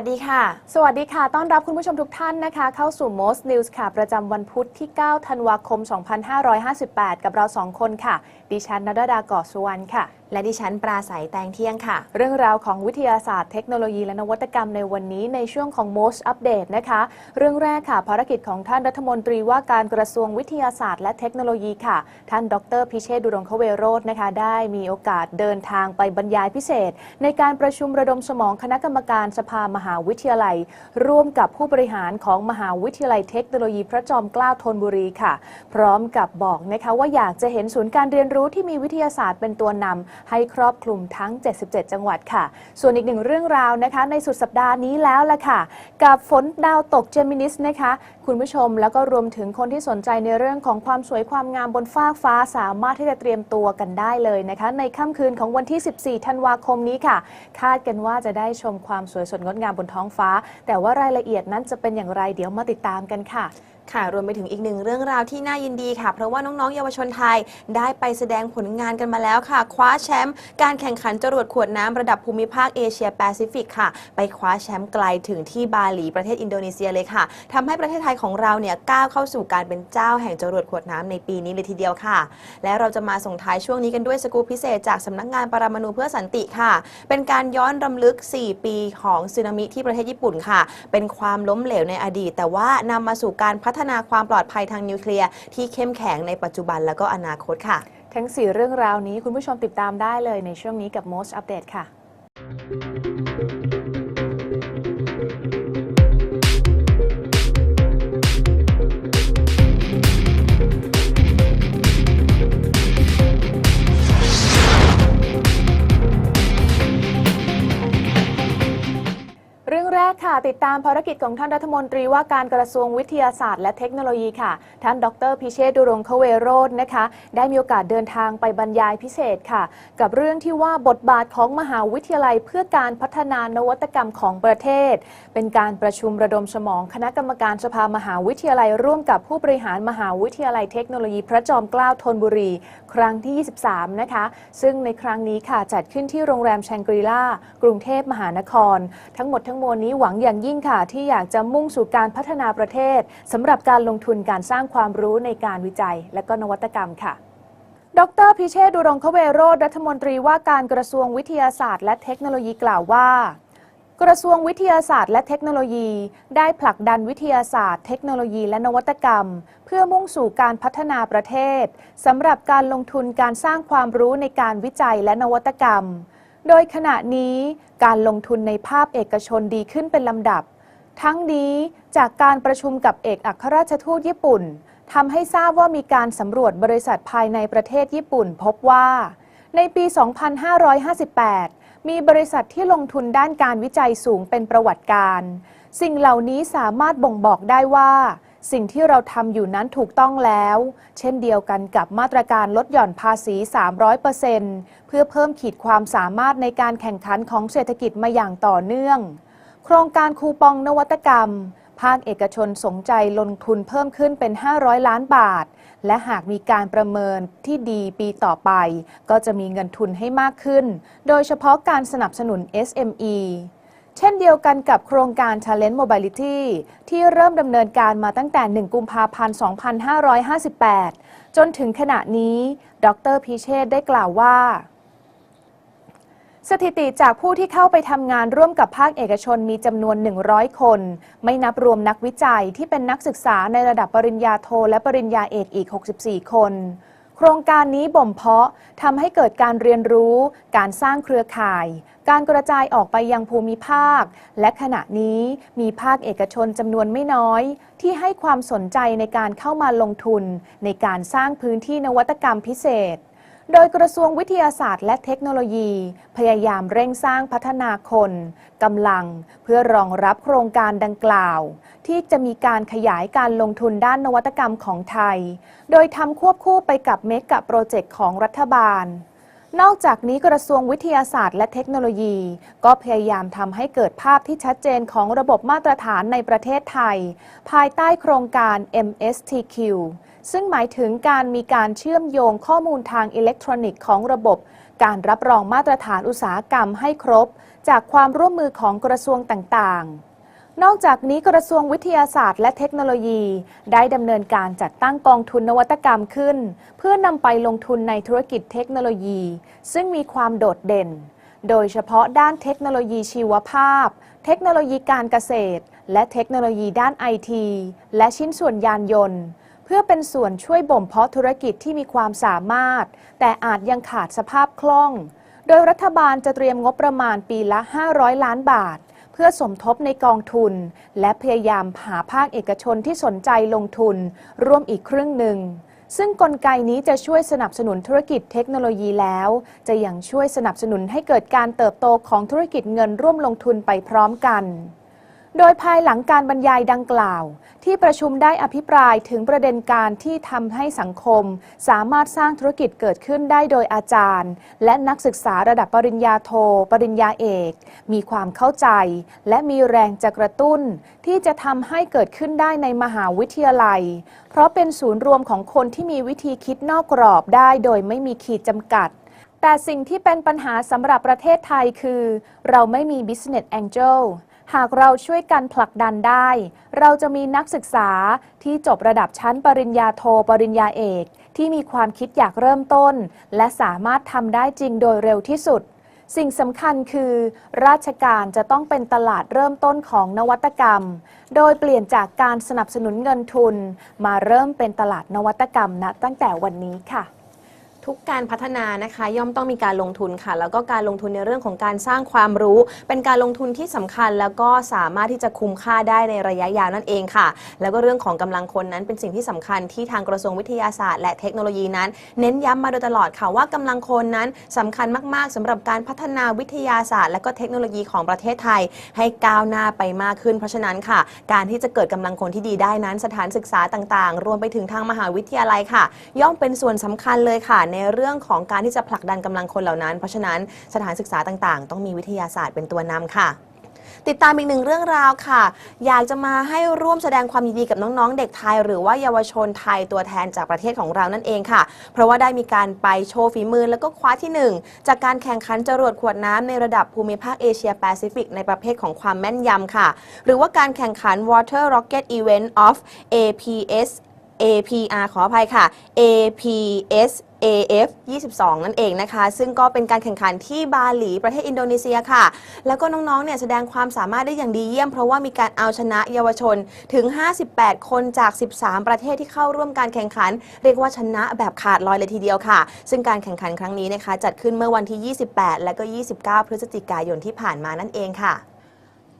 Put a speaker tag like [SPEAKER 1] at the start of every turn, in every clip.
[SPEAKER 1] วัสดีค่ะ
[SPEAKER 2] สวัสดีค่ะ ต้อนรับคุณผู้ชมทุกท่านนะคะ เข้าสู่ Most News ค่ะ ประจำวันพุธที่ 9 ธันวาคม 2558 กับเราสองคนค่ะ ดิฉันนดดาก่อสุวรรณค่ะ
[SPEAKER 1] และดิฉันปราศัยแตงเที่ยงค่ะ
[SPEAKER 2] เรื่องราวของวิทยาศาสตร์เทคโนโลยีและนวัตกรรมในวันนี้ในช่วงของ Most Update นะคะ เรื่องแรกค่ะ ภารกิจของท่านรัฐมนตรีว่าการกระทรวงวิทยาศาสตร์และเทคโนโลยีค่ะ ท่านดรพิเชษดุรงคเวโรจน์นะคะ ได้มีโอกาสเดินทางไปบรรยายพิเศษ ในการประชุมระดมสมองคณะกรรมการสภามหาวิทยาลัย ร่วมกับผู้บริหารของมหาวิทยาลัยเทคโนโลยี พระจอมเกล้าธนบุรีค่ะ พร้อมกับบอกนะคะว่าอยากจะเห็นศูนย์การเรียนรู้ที่มีวิทยาศาสตร์เป็นตัวนำให้ครอบคลุมทั้ง 77 จังหวัดค่ะ ส่วนอีกหนึ่งเรื่องราวนะคะ ในสุดสัปดาห์นี้แล้วล่ะค่ะ กับฝนดาวตกเจมินิสนะคะ คุณผู้ชมแล้วก็รวมถึงคนที่สนใจในเรื่องของความสวยความงามบนฟากฟ้าสามารถที่จะเตรียมตัวกันได้เลยนะคะ ในค่ำคืนของวันที่ 14 ธันวาคมนี้ค่ะ คาดกันว่าจะได้ชมความสวยสดงดงามบนท้องฟ้า แต่ว่ารายละเอียดนั้นจะเป็นอย่างไรเดี๋ยวมาติดตามกันค่ะ
[SPEAKER 1] ค่ะ รวมไปถึงอีกหนึ่งเรื่องราวที่น่ายินดีค่ะ เพราะว่าน้องๆ เยาวชนไทยได้ไปแสดงผลงานกันมาแล้วค่ะ คว้าแชมป์การแข่งขันจรวดขวดน้ำระดับภูมิภาคเอเชียแปซิฟิกค่ะ ไปคว้าแชมป์ไกลถึงที่บาหลีประเทศอินโดนีเซียเลยค่ะทำให้ประเทศไทยของเราเนี่ยก้าวเข้าสู่การเป็นเจ้าแห่งจรวดขวดน้ำในปีนี้เลยทีเดียวค่ะ และเราจะมาส่งท้ายช่วงนี้กันด้วยสกู๊ปพิเศษจากสำนักงานปรมาณูเพื่อสันติค่ะ เป็นการย้อนรำลึก 4 ปีของสึนามิที่ประเทศญี่ปุ่นค่ะ เป็นความล้มเหลวในอดีต แต่ว่านำมาสู่การพัฒฒนาความปลอดภัยทางนิวเคลียร์ที่เข้มแข็งในปัจจุบันและก็อนาคตค่ะ
[SPEAKER 2] ทั้ง 4 เรื่องราวนี้คุณผู้ชมติดตามได้เลยในช่วงนี้กับ Most Update ค่ะ ติดตามภารกิจของท่านรัฐมนตรีว่าการกระทรวงวิทยาศาสตร์และเทคโนโลยีค่ะ ท่านดรพิเชษดุรงคเวโรจนะคะ ได้มีโอกาสเดินทางไปบรรยายพิเศษค่ะ กับเรื่องที่ว่าบทบาทของมหาวิทยาลัยเพื่อการพัฒนานวัตกรรมของประเทศ เป็นการประชุมระดมสมองคณะกรรมการสภามหาวิทยาลัยร่วมกับผู้บริหารมหาวิทยาลัยเทคโนโลยี พระจอมเกล้าธนบุรีครั้งที่ 23 นะคะ ซึ่งในครั้งนี้ค่ะจัดขึ้นที่โรงแรมแชงกรีลากรุงเทพมหานคร ทั้งหมดทั้งมวลนี้หวังอย่างยิ่งค่ะ ที่อยากจะมุ่งสู่การพัฒนาประเทศสำหรับการลงทุนการสร้างความรู้ในการวิจัย และก็นวัตกรรมค่ะดรพิเชษดุรงคเวโรธรัฐมนตรีว่าการกระทรวงวิทยาศาสตร์ และเทคโนโลยีกล่าวว่า กระทรวงวิทยาศาสตร์และเทคโนโลยี ได้ผลักดันวิทยาศาสตร์ เทคโนโลยีและนวัตกรรม เพื่อมุ่งสู่การพัฒนาประเทศสำหรับการลงทุนการสร้างความรู้ในการวิจัยและนวัตกรรม โดยขณะนี้การลงทุนในภาคเอกชนดีขึ้นเป็นลำดับ ทั้งนี้จากการประชุมกับเอกอัครราชทูตญี่ปุ่นทำให้ทราบว่ามีการสำรวจบริษัทภายในประเทศญี่ปุ่น พบว่า ในปี 2558 มีบริษัทที่ลงทุนด้านการวิจัยสูงเป็นประวัติการ สิ่งเหล่านี้สามารถบ่งบอกได้ว่า สิ่งที่เราทำอยู่นั้นถูกต้องแล้ว เช่นเดียวกันกับมาตรการลดหย่อนภาษี 300%เพื่อเพิ่มขีดความสามารถในการแข่งขันของเศรษฐกิจมาอย่างต่อเนื่อง โครงการคูปองนวัตกรรม ภาคเอกชนสนใจลงทุนเพิ่มขึ้นเป็น 500 ล้านบาท และหากมีการประเมินที่ดีปีต่อไป ก็จะมีเงินทุนให้มากขึ้น โดยเฉพาะการสนับสนุน SME เช่นเดียวกันกับโครงการ Talent Mobility ที่เริ่มดำเนินการมาตั้งแต่ 1 กุมภาพันธ์ 2558 จนถึงขณะนี้ ดรพิเชษได้กล่าวว่า สถิติจากผู้ที่เข้าไปทำงานร่วมกับภาคเอกชนมีจำนวน 100 คน ไม่นับรวมนักวิจัยที่เป็นนักศึกษาในระดับปริญญาโทและปริญญาเอกอีก 64 คน โครงการนี้บ่มเพาะทำให้เกิดการเรียนรู้ การสร้างเครือข่าย การกระจายออกไปยังภูมิภาค และขณะนี้มีภาคเอกชนจำนวนไม่น้อย ที่ให้ความสนใจในการเข้ามาลงทุน ในการสร้างพื้นที่นวัตกรรมพิเศษ โดยกระทรวงวิทยาศาสตร์และเทคโนโลยี พยายามเร่งสร้างพัฒนาคนกำลังเพื่อรองรับโครงการดังกล่าว ที่จะมีการขยายการลงทุนด้านนวัตกรรมของไทย โดยทำควบคู่ไปกับเมกะโปรเจกต์ของรัฐบาล นอกจากนี้กระทรวงวิทยาศาสตร์และเทคโนโลยี ก็พยายามทำให้เกิดภาพที่ชัดเจนของระบบมาตรฐานในประเทศไทย ภายใต้โครงการ MSTQ ซึ่งหมายถึงการมีการเชื่อมโยงข้อมูลทางอิเล็กทรอนิกส์ของระบบ การรับรองมาตรฐานอุตสาหกรรมให้ครบ จากความร่วมมือของกระทรวงต่างๆนอกจากนี้กระทรวงวิทยาศาสตร์และเทคโนโลยี ได้ดำเนินการจัดตั้งกองทุนนวัตกรรมขึ้น เพื่อนำไปลงทุนในธุรกิจเทคโนโลยี ซึ่งมีความโดดเด่น โดยเฉพาะด้านเทคโนโลยีชีวภาพ เทคโนโลยีการเกษตร และเทคโนโลยีด้านไอที และชิ้นส่วนยานยนต์ เพื่อเป็นส่วนช่วยบ่มเพาะธุรกิจที่มีความสามารถ แต่อาจยังขาดสภาพคล่อง โดยรัฐบาลจะเตรียมงบประมาณปีละ 500 ล้านบาท เพื่อสมทบในกองทุน และพยายามหาภาคเอกชนที่สนใจลงทุน ร่วมอีกครึ่งหนึ่งซึ่งกลไกนี้จะช่วยสนับสนุนธุรกิจเทคโนโลยีแล้ว จะยังช่วยสนับสนุนให้เกิดการเติบโตของธุรกิจเงินร่วมลงทุนไปพร้อมกัน โดยภายหลังการบรรยายดังกล่าว ที่ประชุมได้อภิปรายถึงประเด็นการที่ทำให้สังคม สามารถสร้างธุรกิจเกิดขึ้นได้โดยอาจารย์ และนักศึกษาระดับปริญญาโท ปริญญาเอก มีความเข้าใจ และมีแรงจะกระตุ้น ที่จะทำให้เกิดขึ้นได้ในมหาวิทยาลัย เพราะเป็นศูนย์รวมของคนที่มีวิธีคิดนอกกรอบได้โดยไม่มีขีดจำกัดแต่สิ่งที่เป็นปัญหาสำหรับประเทศไทยคือ เราไม่มี Business Angel หากเราช่วยกันผลักดันได้ เราจะมีนักศึกษาที่จบระดับชั้นปริญญาโท ปริญญาเอก ที่มีความคิดอยากเริ่มต้น และสามารถทำได้จริงโดยเร็วที่สุด สิ่งสำคัญคือ ราชการจะต้องเป็นตลาดเริ่มต้นของนวัตกรรม โดยเปลี่ยนจากการสนับสนุนเงินทุน มาเริ่มเป็นตลาดนวัตกรรมณตั้งแต่วันนี้ค่ะ
[SPEAKER 1] ทุกการพัฒนานะคะ ย่อมต้องมีการลงทุนค่ะ แล้วก็การลงทุนในเรื่องของการสร้างความรู้ เป็นการลงทุนที่สำคัญ แล้วก็สามารถที่จะคุ้มค่าได้ในระยะยาวนั่นเองค่ะ แล้วก็เรื่องของกำลังคนนั้นเป็นสิ่งที่สำคัญที่ทางกระทรวงวิทยาศาสตร์ และเทคโนโลยีนั้น เน้นย้ำมาโดยตลอดค่ะว่ากำลังคนนั้นสำคัญมาก ๆสำหรับการพัฒนาวิทยาศาสตร์ และก็เทคโนโลยีของประเทศไทย ให้ก้าวหน้าไปมากขึ้น เพราะฉะนั้นค่ะ การที่จะเกิดกำลังคนที่ดีได้นั้น สถานศึกษาต่าง ๆ รวมไปถึงทางมหาวิทยาลัยค่ะ ย่อมเป็นส่วนสำคัญเลยค่ะในเรื่องของการที่จะผลักดันกำลังคนเหล่านั้น เพราะฉะนั้นสถานศึกษาต่างๆ ต้องมีวิทยาศาสตร์เป็นตัวนำค่ะติดตามอีกหนึ่งเรื่องราวค่ะ อยากจะมาให้ร่วมแสดงความยินดีกับน้องๆ เด็กไทย หรือว่าเยาวชนไทยตัวแทนจากประเทศของเรานั่นเองค่ะ เพราะว่าได้มีการไปโชว์ฝีมือแล้วก็คว้าที่หนึ่งจากการแข่งขันจรวดขวดน้ำในระดับภูมิภาคเอเชียแปซิฟิกในประเภทของความแม่นยำค่ะ หรือว่าการแข่งขัน Water Rocket Event of APS APR ขออภัยค่ะ APS AF 22 นั่นเองนะคะ ซึ่งก็เป็นการแข่งขันที่บาหลีประเทศอินโดนีเซียค่ะ แล้วก็น้องๆ เนี่ยแสดงความสามารถได้อย่างดีเยี่ยม เพราะว่ามีการเอาชนะเยาวชนถึง 58 คนจาก 13 ประเทศที่เข้าร่วมการแข่งขัน เรียกว่าชนะแบบขาดลอยเลยทีเดียวค่ะ ซึ่งการแข่งขันครั้งนี้นะคะ จัดขึ้นเมื่อวันที่ 28 และก็ 29 พฤศจิกายนที่ผ่านมานั่นเองค่ะ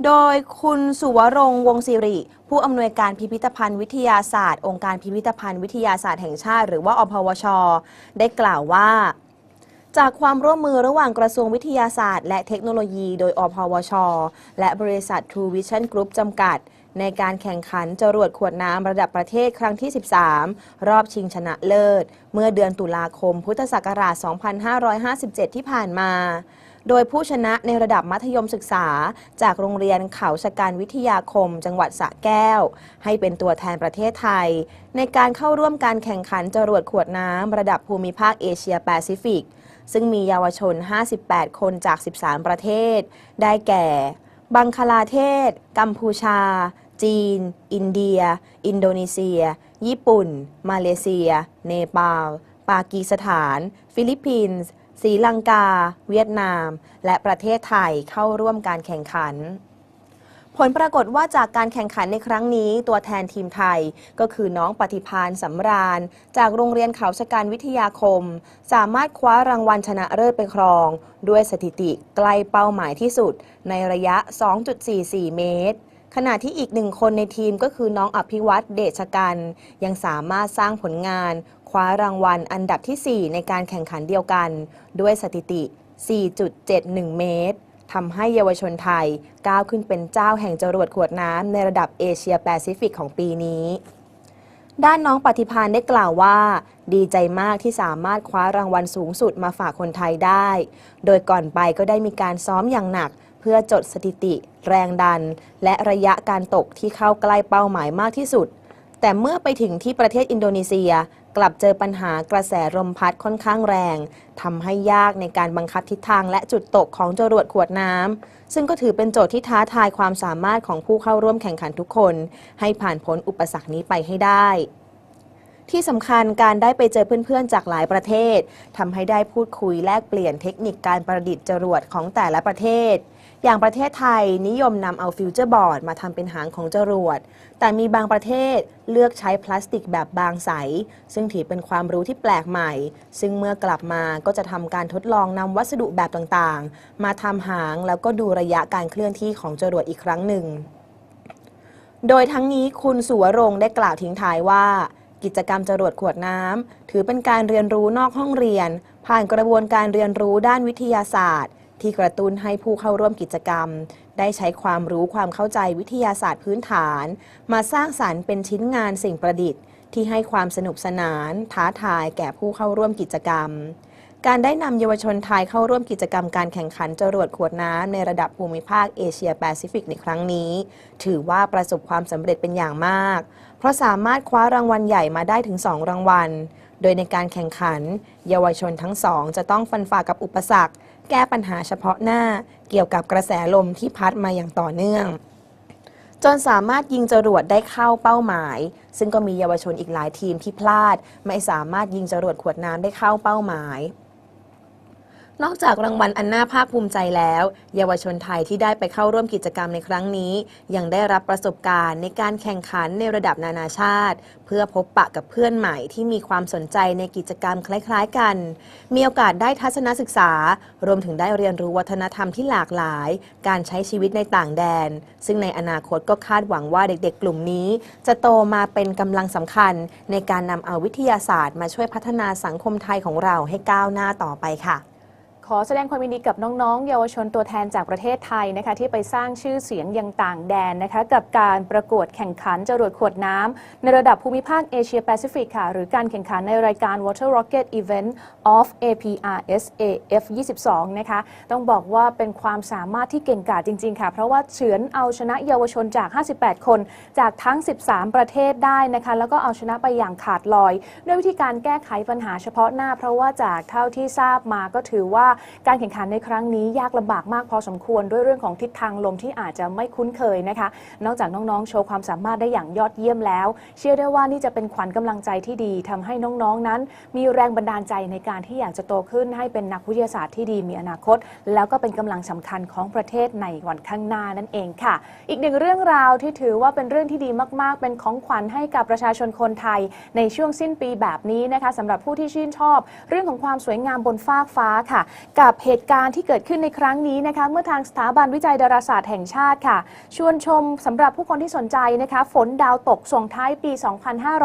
[SPEAKER 1] โดยคุณสุวรงค์วงศิริ ผู้อำนวยการพิพิธภัณฑ์วิทยาศาสตร์ องค์การพิพิธภัณฑ์วิทยาศาสตร์แห่งชาติ หรือว่าอพวช ได้กล่าวว่า จากความร่วมมือระหว่างกระทรวงวิทยาศาสตร์ และเทคโนโลยีโดยอพวช และบริษัท True Vision Group จำกัด ในการแข่งขันจรวดขวดน้ำระดับประเทศครั้งที่ 13 รอบชิงชนะเลิศ เมื่อเดือนตุลาคมพุทธศักราช 2557 ที่ผ่านมา โดยผู้ชนะในระดับมัธยมศึกษา จากโรงเรียนเขาชะการวิทยาคม จังหวัดสระแก้ว ให้เป็นตัวแทนประเทศไทย ในการเข้าร่วมการแข่งขันจรวดขวดน้ำระดับภูมิภาคเอเชียแปซิฟิก ซึ่งมีเยาวชน 58 คนจาก 13 ประเทศ ได้แก่ บังคลาเทศ กัมพูชา จีน อินเดีย อินโดนีเซีย ญี่ปุ่น มาเลเซีย เนปาล ปากีสถาน ฟิลิปปินส์ ศรีลังกา เวียดนาม และประเทศไทยเข้าร่วมการแข่งขัน ผลปรากฏว่าจากการแข่งขันในครั้งนี้ ตัวแทนทีมไทยก็คือน้องปฏิพานสำราญ จากโรงเรียนเขาชการวิทยาคม สามารถคว้ารางวัลชนะเลิศไปครอง ด้วยสถิติใกล้เป้าหมายที่สุด ในระยะ 2.44 เมตร ขณะที่อีกหนึ่งคนในทีมก็คือน้องอภิวัตเดชกัน ยังสามารถสร้างผลงาน คว้ารางวัลอันดับทีสี่ 4 ในการแข่งขันเดียวกัน ด้วยสถิติ 4.71 เมตรทำให้เยาวชนไทยก้าวขึ้นเป็นเจ้าแห่งจรวดขวดน้ำในระดับเอเชียแปซิฟิกของปีนี้ ด้านน้องปฏิพานได้กล่าวว่า ดีใจมากที่สามารถคว้ารางวัลสูงสุดมาฝากคนไทยได้ โดยก่อนไปก็ได้มีการซ้อมอย่างหนัก เพื่อจดสถิติ แรงดัน และระยะการตกที่เข้าใกล้เป้าหมายมากที่สุด แต่เมื่อไปถึงที่ประเทศอินโดนีเซีย กลับเจอปัญหากระแสลมพัดค่อนข้างแรงทำให้ยากในการบังคับทิศทางและจุดตกของจรวดขวดน้ำซึ่งก็ถือเป็นโจทย์ที่ท้าทายความสามารถของผู้เข้าร่วมแข่งขันทุกคน ให้ผ่านพ้นอุปสรรคนี้ไปให้ได้ที่สำคัญการได้ไปเจอเพื่อนๆ จากหลายประเทศทำให้ได้พูดคุยแลกเปลี่ยนเทคนิคการประดิษฐ์จรวดของแต่ละประเทศ อย่างประเทศไทยนิยมนำเอาฟิวเจอร์บอร์ดมาทำเป็นหางของจรวด แต่มีบางประเทศเลือกใช้พลาสติกแบบบางใส ซึ่งถือเป็นความรู้ที่แปลกใหม่ ซึ่งเมื่อกลับมาก็จะทำการทดลองนำวัสดุแบบต่างๆ มาทำหางแล้วก็ดูระยะการเคลื่อนที่ของจรวดอีกครั้งหนึ่ง โดยทั้งนี้คุณสุวรงค์ได้กล่าวทิ้งท้ายว่ากิจกรรมจรวดขวดน้ำ ถือเป็นการเรียนรู้นอกห้องเรียน ผ่านกระบวนการเรียนรู้ด้านวิทยาศาสตร์ ที่กระตุ้นให้ผู้เข้าร่วมกิจกรรม ได้ใช้ความรู้ความเข้าใจวิทยาศาสตร์พื้นฐาน มาสร้างสารรค์เป็นชิ้นงานสิ่งประดิษฐ์ ที่ให้ความสนุกสนาน ท้าทายแก่ผู้เข้าร่วมกิจกรรม การได้นำเยาวชนไทยเข้าร่วมกิจกรรมการแข่งขันจรวดขวดน้ำในระดับภูมิภาคเอเชียแปซิฟิกในครั้งนี้ ถือว่าประสบความสำเร็จเป็นอย่างมาก เพราะสามารถคว้ารางวัลใหญ่มาได้ถึง 2 รางวัล โดยในการแข่งขัน เยาวชนทั้งสองจะต้องฟันฝ่ากับอุปสรรค แก้ปัญหาเฉพาะหน้าเกี่ยวกับกระแสลมที่พัดมาอย่างต่อเนื่อง จนสามารถยิงจรวดได้เข้าเป้าหมาย ซึ่งก็มีเยาวชนอีกหลายทีมที่พลาด ไม่สามารถยิงจรวดขวดน้ำได้เข้าเป้าหมาย นอกจากรางวัลอันน่าภาคภูมิใจแล้ว เยาวชนไทยที่ได้ไปเข้าร่วมกิจกรรมในครั้งนี้ ยังได้รับประสบการณ์ในการแข่งขันในระดับนานาชาติ เพื่อพบปะกับเพื่อนใหม่ที่มีความสนใจในกิจกรรมคล้าย ๆ กัน มีโอกาสได้ทัศนศึกษา รวมถึงได้เรียนรู้วัฒนธรรมที่หลากหลาย การใช้ชีวิตในต่างแดน ซึ่งในอนาคตก็คาดหวังว่าเด็ก ๆ กลุ่มนี้ จะโตมาเป็นกำลังสำคัญ ในการนำเอาวิทยาศาสตร์มาช่วยพัฒนาสังคมไทยของเราให้ก้าวหน้าต่อไปค่ะ
[SPEAKER 2] ขอแสดงความยินดีกับน้อง ๆ เยาวชนตัวแทนจากประเทศไทยนะคะที่ไปสร้างชื่อเสียงยังต่างแดนนะคะกับการประกวดแข่งขันจรวดขวดน้ำในระดับภูมิภาคเอเชียแปซิฟิกค่ะ หรือการแข่งขันในรายการ Water Rocket Event of APRSAF 22 นะคะ ต้องบอกว่าเป็นความสามารถที่เก่งกาจจริง ๆ ค่ะ เพราะว่าเฉือนเอาชนะเยาวชนจาก 58 คน จากทั้ง 13 ประเทศได้นะคะแล้วก็เอาชนะไปอย่างขาดลอย ด้วยวิธีการแก้ไขปัญหาเฉพาะหน้า เพราะว่าจากเท่าที่ทราบมาก็ถือว่าการแข่งขันในครั้งนี้ยากลำบากมากพอสมควรด้วยเรื่องของทิศทางลมที่อาจจะไม่คุ้นเคยนะคะ นอกจากน้องๆ โชว์ความสามารถได้อย่างยอดเยี่ยมแล้ว เชื่อได้ว่านี่จะเป็นขวัญกำลังใจที่ดีทำให้น้องๆนั้น มีแรงบันดาลใจในการที่อยากจะโตขึ้นให้เป็นนักวิทยาศาสตร์ที่ดีมีอนาคต แล้วก็เป็นกำลังสำคัญของประเทศในวันข้างหน้านั่นเองค่ะ อีกหนึ่งเรื่องราวที่ถือว่าเป็นเรื่องที่ดีมาก ๆ เป็นของขวัญให้กับประชาชนคนไทย ในช่วงสิ้นปีแบบนี้นะคะสำหรับผู้ที่ชื่นชอบ เรื่องของความสวยงามบนฟากฟ้าค่ะกับเหตุการณ์ที่เกิดขึ้นในครั้งนี้นะคะ เมื่อทางสถาบันวิจัยดาราศาสตร์แห่งชาติค่ะ ชวนชมสำหรับผู้คนที่สนใจนะคะ ฝนดาวตกส่งท้ายปี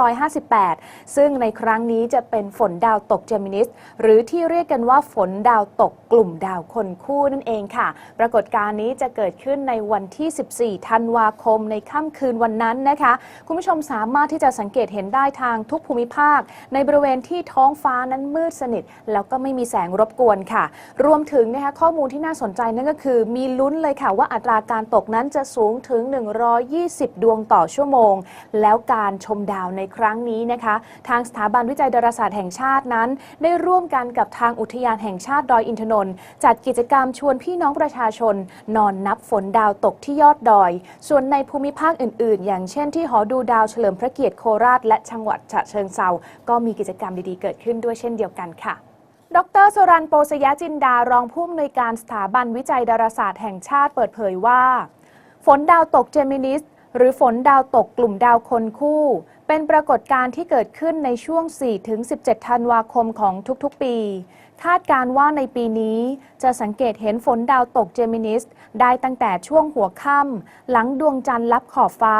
[SPEAKER 2] 2558 ซึ่งในครั้งนี้จะเป็นฝนดาวตกเจมินิสหรือที่เรียกกันว่าฝนดาวตกกลุ่มดาวคนคู่นั่นเองค่ะ ปรากฏการณ์นี้จะเกิดขึ้นในวันที่ 14 ธันวาคมในค่ำคืนวันนั้นนะคะ คุณผู้ชมสามารถที่จะสังเกตเห็นได้ทางทุกภูมิภาค ในบริเวณที่ท้องฟ้านั้นมืดสนิท แล้วก็ไม่มีแสงรบกวนค่ะรวมถึงนะคะข้อมูลที่น่าสนใจนั่นก็คือ มีลุ้นเลยค่ะว่าอัตราการตกนั้นจะสูงถึง 120 ดวงต่อชั่วโมง แล้วการชมดาวในครั้งนี้นะคะ ทางสถาบันวิจัยดาราศาสตร์แห่งชาตินั้น ได้ร่วมกันกับทางอุทยานแห่งชาติดอยอินทนนท์จัดกิจกรรมชวนพี่น้องประชาชน นอนนับฝนดาวตกที่ยอดดอย ส่วนในภูมิภาคอื่น ๆ อย่างเช่นที่หอดูดาวเฉลิมพระเกียรติโคราช และจังหวัดฉะเชิงเซาก็มีกิจกรรมดีๆเกิดขึ้นด้วยเช่นเดียวกันค่ะ ดรสรันโปสยจินดารองผู้อำนวยการสถาบันวิจัยดาราศาสตร์แห่งชาติเปิดเผยว่า ฝนดาวตกเจมินิสหรือฝนดาวตกกลุ่มดาวคนคู่ เป็นปรากฏการณ์ที่เกิดขึ้นในช่วง 4-17 ธันวาคมของทุกๆ ปี คาดการว่าในปีนี้จะสังเกตเห็นฝนดาวตกเจมินิสได้ตั้งแต่ช่วงหัวค่ำหลังดวงจันทร์ลับขอบฟ้า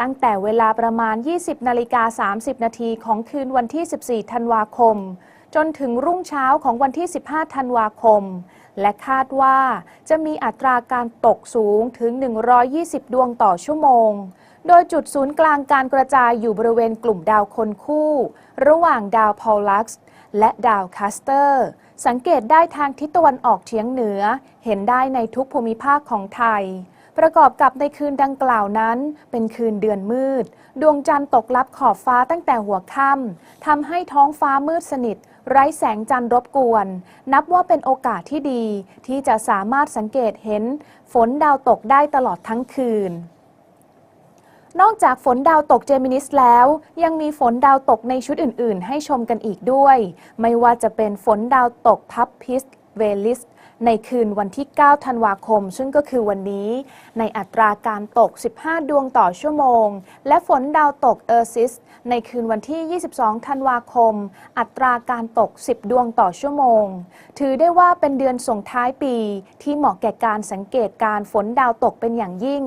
[SPEAKER 2] ตั้งแต่เวลาประมาณ 20 นาฬิกา 30 นาทีของคืนวันที่ 14 ธันวาคม จนถึงรุ่งเช้าของวันที่ 15 ธันวาคม และคาดว่าจะมีอัตราการตกสูงถึง 120 ดวงต่อชั่วโมง โดยจุดศูนย์กลางการกระจายอยู่บริเวณกลุ่มดาวคนคู่ ระหว่างดาวพอลลักซ์และดาวคัสเตอร์ สังเกตได้ทางทิศตะวันออกเฉียงเหนือ เห็นได้ในทุกภูมิภาคของไทยประกอบกับในคืนดังกล่าวนั้น เป็นคืนเดือนมืด ดวงจันทร์ตกลับขอบฟ้าตั้งแต่หัวค่ำทำให้ท้องฟ้ามืดสนิท ไร้แสงจันทร์รบกวน นับว่าเป็นโอกาสที่ดี ที่จะสามารถสังเกตเห็นฝนดาวตกได้ตลอดทั้งคืน นอกจากฝนดาวตกเจมินิสแล้ว ยังมีฝนดาวตกในชุดอื่น ๆ ให้ชมกันอีกด้วย ไม่ว่าจะเป็นฝนดาวตกพับพิสเวลิส ในคืนวันที่ 9 ธันวาคม ซึ่งก็คือวันนี้ ในอัตราการตก 15 ดวงต่อชั่วโมง และฝนดาวตกเออร์ซิส ในคืนวันที่ 22 ธันวาคม อัตราการตก 10 ดวงต่อชั่วโมง ถือได้ว่าเป็นเดือนส่งท้ายปี ที่เหมาะแก่การสังเกตการฝนดาวตกเป็นอย่างยิ่ง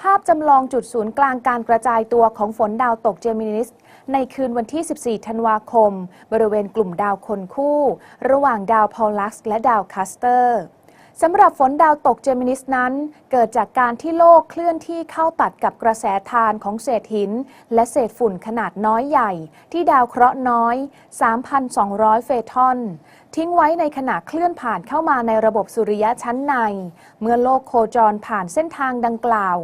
[SPEAKER 2] ภาพจำลองจุดศูนย์กลางการกระจายตัวของฝนดาวตกเจมินิส ในคืนวันที่ 14 ธันวาคม บริเวณกลุ่มดาวคนคู่ ระหว่างดาวพอลลักซ์และดาวคัสเตอร์สำหรับฝนดาวตกเจมินิสนั้น เกิดจากการที่โลกเคลื่อนที่เข้าตัดกับกระแสทานของเศษหิน และเศษฝุ่นขนาดน้อยใหญ่ ที่ดาวเคราะห์น้อย 3,200 เฟทอน ทิ้งไว้ในขณะเคลื่อนผ่านเข้ามาในระบบสุริยะชั้นใน เมื่อโลกโคจรผ่านเส้นทางดังกล่าว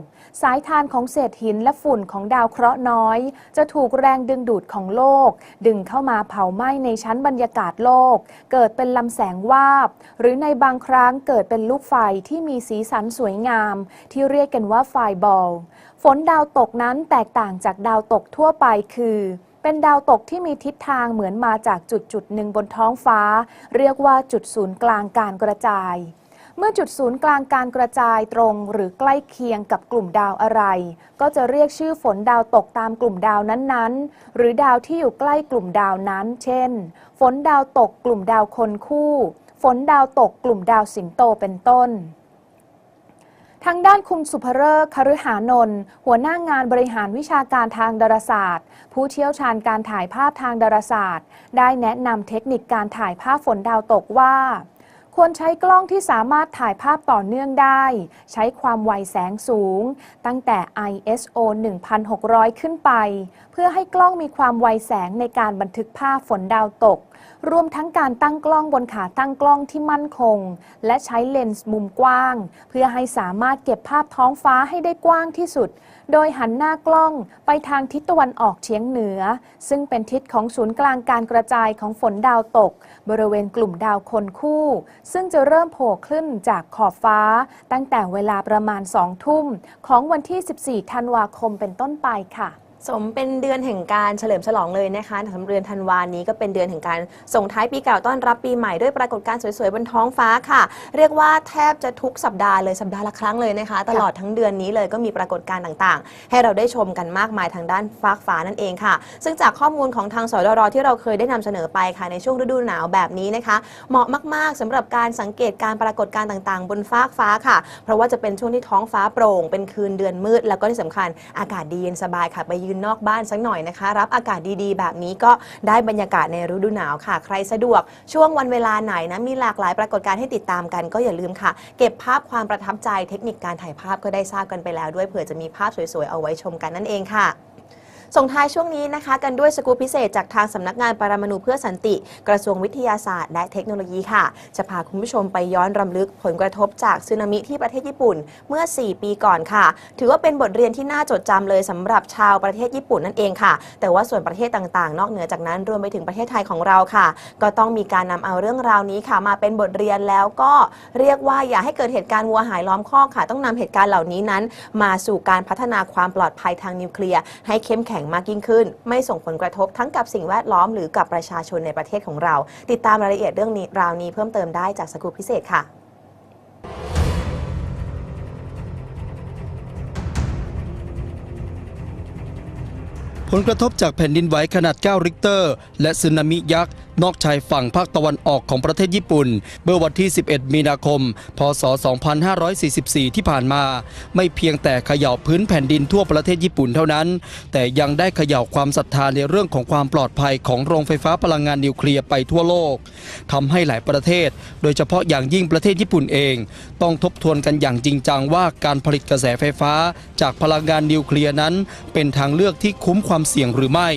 [SPEAKER 2] สายทานของเศษหินและฝุ่นของดาวเคราะห์น้อย จะถูกแรงดึงดูดของโลก ดึงเข้ามาเผาไหม้ในชั้นบรรยากาศโลก เกิดเป็นลำแสงวาบ หรือในบางครั้งเกิดเป็นลูกไฟที่มีสีสันสวยงาม ที่เรียกกันว่าไฟบอล ฝนดาวตกนั้นแตกต่างจากดาวตกทั่วไปคือ เป็นดาวตกที่มีทิศทางเหมือนมาจากจุดจุดหนึ่งบนท้องฟ้า เรียกว่าจุดศูนย์กลางการกระจาย เมื่อจุดศูนย์กลางการกระจายตรงหรือใกล้เคียงกับกลุ่มดาวอะไร ก็จะเรียกชื่อฝนดาวตกตามกลุ่มดาวนั้นๆ หรือดาวที่อยู่ใกล้กลุ่มดาวนั้น เช่น ฝนดาวตกกลุ่มดาวคนคู่ ฝนดาวตกกลุ่มดาวสิงโตเป็นต้น ทางด้านคุณสุภเริกคฤหานนท์หัวหน้างานบริหารวิชาการทางดาราศาสตร์ ผู้เชี่ยวชาญการถ่ายภาพทางดาราศาสตร์ ได้แนะนำเทคนิคการถ่ายภาพฝนดาวตกว่า ควรใช้กล้องที่สามารถถ่ายภาพต่อเนื่องได้ ใช้ความไวแสงสูง ตั้งแต่ ISO 1600 ขึ้นไป เพื่อให้กล้องมีความไวแสงในการบันทึกภาพฝนดาวตก รวมทั้งการตั้งกล้องบนขาตั้งกล้องที่มั่นคง และใช้เลนส์มุมกว้าง เพื่อให้สามารถเก็บภาพท้องฟ้าให้ได้กว้างที่สุด โดยหันหน้ากล้องไปทางทิศตะวันออกเฉียงเหนือ ซึ่งเป็นทิศของศูนย์กลางการกระจายของฝนดาวตก บริเวณกลุ่มดาวคนคู่ ซึ่งจะเริ่มโผล่ขึ้นจากขอบฟ้า ตั้งแต่เวลาประมาณ2ทุ่มของวันที่ 14 ธันวาคมเป็นต้นไปค่ะ
[SPEAKER 1] สมเป็นเดือนแห่งการเฉลิมฉลองเลยนะคะสำหรับเดือนธันวานี้ก็เป็นเดือนแห่งการส่งท้ายปีเก่าต้อนรับปีใหม่ด้วยปรากฏการณ์สวยๆบนท้องฟ้าค่ะ เรียกว่าแทบจะทุกสัปดาห์เลยสัปดาห์ละครั้งเลยนะคะ ตลอดทั้งเดือนนี้เลยก็มีปรากฏการณ์ต่างๆ ให้เราได้ชมกันมากมายทางด้านฟ้าฟ้านั่นเองค่ะ ซึ่งจากข้อมูลของทางสดรที่เราเคยได้นำเสนอไปค่ะในช่วงฤดูหนาวแบบนี้นะคะ เหมาะมากๆสำหรับการสังเกตการปรากฏการณ์ต่างๆ บนฟ้ากฟ้าค่ะ เพราะว่าจะเป็นช่วงที่ท้องฟ้าโปร่ง เป็นคืนเดือนมืด แล้วก็ที่สำคัญอากาศดีเย็นสบายค่ะไปยืนนอกบ้านสักหน่อยนะคะ รับอากาศดีๆ แบบนี้ก็ได้บรรยากาศในฤดูหนาวค่ะ ใครสะดวกช่วงวันเวลาไหนนะมีหลากหลายปรากฏการณ์ให้ติดตามกันก็อย่าลืมค่ะ เก็บภาพความประทับใจเทคนิคการถ่ายภาพก็ได้ทราบกันไปแล้วด้วยเผื่อจะมีภาพสวยๆเอาไว้ชมกันนั่นเองค่ะ ส่งท้ายช่วงนี้นะคะกันด้วยสกู๊ปพิเศษจากทางสำนักงานปรมาณูเพื่อสันติ กระทรวงวิทยาศาสตร์ และเทคโนโลยีค่ะ จะพาคุณผู้ชมไปย้อนรำลึกผลกระทบจากสึนามิที่ประเทศญี่ปุ่นเมื่อ 4 ปีก่อนค่ะ ถือว่าเป็นบทเรียนที่น่าจดจำเลยสำหรับชาวประเทศญี่ปุ่นนั่นเองค่ะ แต่ว่าส่วนประเทศต่างๆ นอกเหนือจากนั้นรวมไปถึงประเทศไทยของเราค่ะ ก็ต้องมีการนำเอาเรื่องราวนี้ค่ะ มาเป็นบทเรียนแล้วก็เรียกว่าอย่าให้เกิดเหตุการณ์วัวหายล้อมคอกค่ะ ต้องนำเหตุการณ์เหล่านี้นั้น มาสู่การพัฒนาความปลอดภัยทางนิวเคลียร์ให้เข้มแข็งมากยิ่งขึ้น ไม่ส่งผลกระทบทั้งกับสิ่งแวดล้อมหรือกับประชาชนในประเทศของเรา ติดตามรายละเอียดเรื่องนี้ราวนี้เพิ่มเติมได้จากสกูปพิเศษค่ะ
[SPEAKER 3] ผลกระทบจากแผ่นดินไหวขนาด 9 ริกเตอร์ และสึนามิยักษ์ นอกชายฝั่งภาคตะวันออกของประเทศญี่ปุ่น เมื่อวันที่ 11 มีนาคม พศ 2544 ที่ผ่านมา ไม่เพียงแต่เขย่าพื้นแผ่นดินทั่วประเทศญี่ปุ่นเท่านั้น แต่ยังได้เขย่าความศรัทธาในเรื่องของความปลอดภัยของโรงไฟฟ้าพลังงานนิวเคลียร์ไปทั่วโลกทำให้หลายประเทศ โดยเฉพาะอย่างยิ่งประเทศญี่ปุ่นเอง ต้องทบทวนกันอย่างจริงจังว่าการผลิตกระแสไฟฟ้า จากพลังงานนิวเคลียร์นั้น เป็นทางเลือกที่คุ้มความเสี่ยงหรือไม่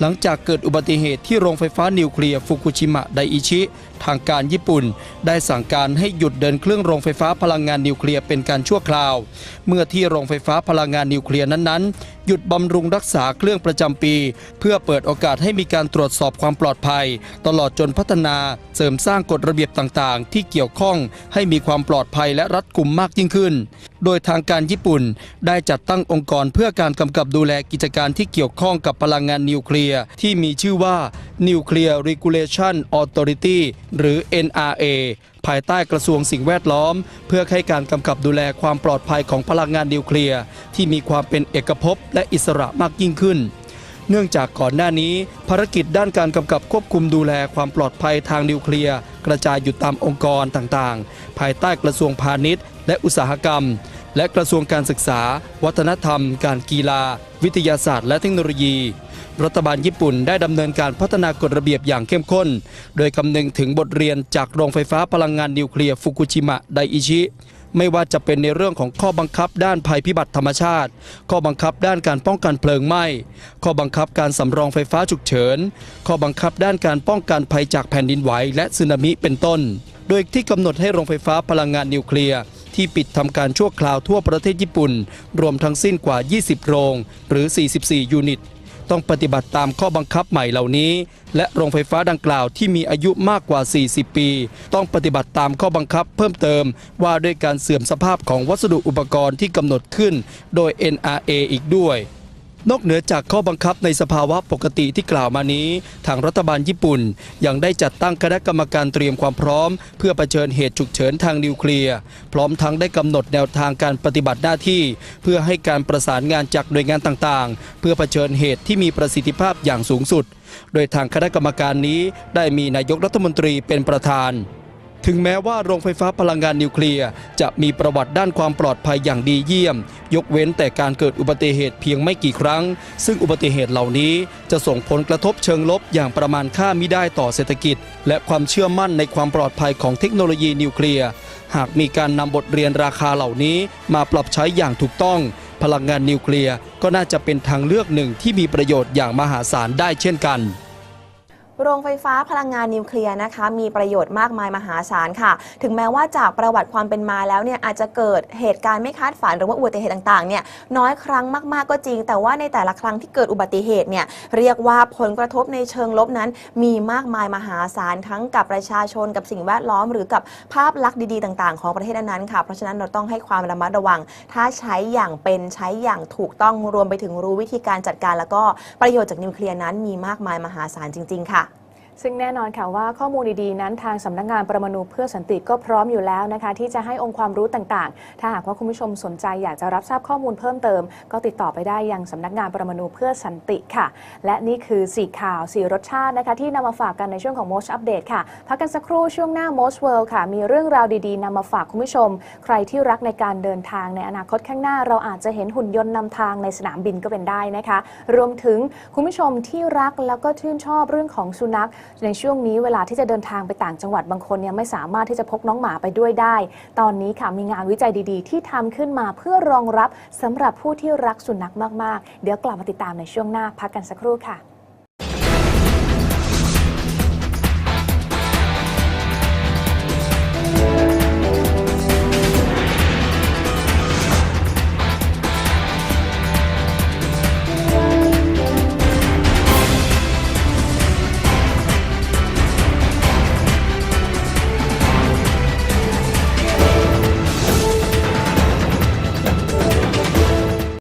[SPEAKER 3] หลังจากเกิดอุบัติเหตุที่โรงไฟฟ้านิวเคลียร์ฟุกุชิมะไดอิชิ ทางการญี่ปุ่น ได้สั่งการให้หยุดเดินเครื่องโรงไฟฟ้าพลังงานนิวเคลียร์เป็นการชั่วคราว เมื่อที่โรงไฟฟ้าพลังงานนิวเคลียร์นั้นๆ หยุดบำรุงรักษาเครื่องประจำปี เพื่อเปิดโอกาสให้มีการตรวจสอบความปลอดภัย ตลอดจนพัฒนาเสริมสร้างกฎระเบียบต่างๆ ที่เกี่ยวข้องให้มีความปลอดภัยและรัดกุมมากยิ่งขึ้น โดยทางการญี่ปุ่นได้จัดตั้งองค์กรเพื่อการกำกับดูแลกิจการที่เกี่ยวข้องกับพลังงานนิวเคลียร์ที่มีชื่อว่า Nuclear Regulation Authority หรือ NRA ภายใต้กระทรวงสิ่งแวดล้อม เพื่อให้การกำกับดูแลความปลอดภัยของพลังงานนิวเคลียร์ที่มีความเป็นเอกภพและอิสระมากยิ่งขึ้น เนื่องจากก่อนหน้านี้ ภารกิจด้านการกำกับควบคุมดูแลความปลอดภัยทางนิวเคลียร์กระจายอยู่ตามองค์กรต่างๆ ภายใต้กระทรวงพาณิชย์ และอุตสาหกรรม และกระทรวงการศึกษา วัฒนธรรม การกีฬา วิทยาศาสตร์ และเทคโนโลยี รัฐบาลญี่ปุ่นได้ดำเนินการพัฒนากฎระเบียบอย่างเข้มข้น โดยคำนึงถึงบทเรียนจากโรงไฟฟ้าพลังงานนิวเคลียร์ฟุกุชิมะไดอิชิไม่ว่าจะเป็นในเรื่องของข้อบังคับด้านภัยพิบัติธรรมชาติ ข้อบังคับด้านการป้องกันเพลิงไหม้ ข้อบังคับการสำรองไฟฟ้าฉุกเฉิน ข้อบังคับด้านการป้องกันภัยจากแผ่นดินไหวและสึนามิเป็นต้น โดยที่กำหนดให้โรงไฟฟ้าพลังงานนิวเคลียร์ที่ปิดทำการชั่วคราวทั่วประเทศญี่ปุ่น รวมทั้งสิ้นกว่า 20 โรง หรือ 44 ยูนิต ต้องปฏิบัติตามข้อบังคับใหม่เหล่านี้ และโรงไฟฟ้าดังกล่าวที่มีอายุมากกว่า 40 ปี ต้องปฏิบัติตามข้อบังคับเพิ่มเติม ว่าด้วยการเสื่อมสภาพของวัสดุอุปกรณ์ที่กำหนดขึ้น โดย NRA อีกด้วย นอกเหนือจากข้อบังคับในสภาวะปกติที่กล่าวมานี้ ทางรัฐบาลญี่ปุ่น ยังได้จัดตั้งคณะกรรมการเตรียมความพร้อม เพื่อเผชิญเหตุฉุกเฉินทางนิวเคลียร์ พร้อมทั้งได้กำหนดแนวทางการปฏิบัติหน้าที่ เพื่อให้การประสานงานจากหน่วยงานต่างๆ เพื่อเผชิญเหตุที่มีประสิทธิภาพอย่างสูงสุด โดยทางคณะกรรมการนี้ได้มีนายกรัฐมนตรีเป็นประธาน ถึงแม้ว่าโรงไฟฟ้าพลังงานนิวเคลียร์จะมีประวัติด้านความปลอดภัยอย่างดีเยี่ยม ยกเว้นแต่การเกิดอุบัติเหตุเพียงไม่กี่ครั้ง ซึ่งอุบัติเหตุเหล่านี้จะส่งผลกระทบเชิงลบอย่างประมาณค่ามิได้ต่อเศรษฐกิจ และความเชื่อมั่นในความปลอดภัยของเทคโนโลยีนิวเคลียร์หากมีการนำบทเรียนราคาเหล่านี้มาปรับใช้อย่างถูกต้อง พลังงานนิวเคลียร์ก็น่าจะเป็นทางเลือกหนึ่งที่มีประโยชน์อย่างมหาศาลได้เช่นกัน
[SPEAKER 1] โรงไฟฟ้าพลังงานนิวเคลียร์นะคะ มีประโยชน์มากมายมหาศาลค่ะ ถึงแม้ว่าจากประวัติความเป็นมาแล้วเนี่ยอาจจะเกิดเหตุการณ์ไม่คาดฝันหรือว่าอุบัติเหตุต่างๆเนี่ยน้อยครั้งมากๆก็จริง แต่ว่าในแต่ละครั้งที่เกิดอุบัติเหตุเนี่ยเรียกว่าผลกระทบในเชิงลบนั้น มีมากมายมหาศาลทั้งกับประชาชนกับสิ่งแวดล้อม หรือกับภาพลักษณ์ดีๆต่าง ๆ ของประเทศนั้นๆค่ะเพราะฉะนั้นเราต้องให้ความระมัดระวัง ถ้าใช้อย่างเป็นใช้อย่างถูกต้องรวมไปถึงรู้วิธีการจัดการ แล้วก็ประโยชน์จากนิวเคลียร์นั้นมีมากมายมหาศาลจริง ๆ ค่ะ
[SPEAKER 2] ซึ่งแน่นอนค่ะว่าข้อมูลดีๆนั้นทางสำนักงานประมาณูเพื่อสันติก็พร้อมอยู่แล้วนะคะ ที่จะให้องค์ความรู้ต่างๆ ถ้าหากว่าคุณผู้ชมสนใจอยากจะรับทราบข้อมูลเพิ่มเติม ก็ติดต่อไปได้ยังสำนักงานประมาณูเพื่อสันติค่ะ และนี่คือสีข่าวสีรสชาตินะคะ ที่นำมาฝากกันในช่วงของ Most Update ค่ะพักกันสักครู่ช่วงหน้า Most World ค่ะ มีเรื่องราวดีๆนำมาฝากคุณผู้ชม ใครที่รักในการเดินทางในอนาคตข้างหน้า เราอาจจะเห็นหุ่นยนต์นำทางในสนามบินก็เป็นได้นะคะ รวมถึงคุณผู้ชมที่รักแล้วก็ชื่นชอบเรื่องของสุนัขในช่วงนี้เวลาที่จะเดินทางไปต่างจังหวัดบางคนเนี่ยไม่สามารถที่จะพกน้องหมาไปด้วยได้ ตอนนี้ค่ะมีงานวิจัยดีๆ ที่ทำขึ้นมาเพื่อรองรับสำหรับผู้ที่รักสุนัขมากๆ เดี๋ยวกลับมาติดตามในช่วงหน้าพักกันสักครู่ค่ะ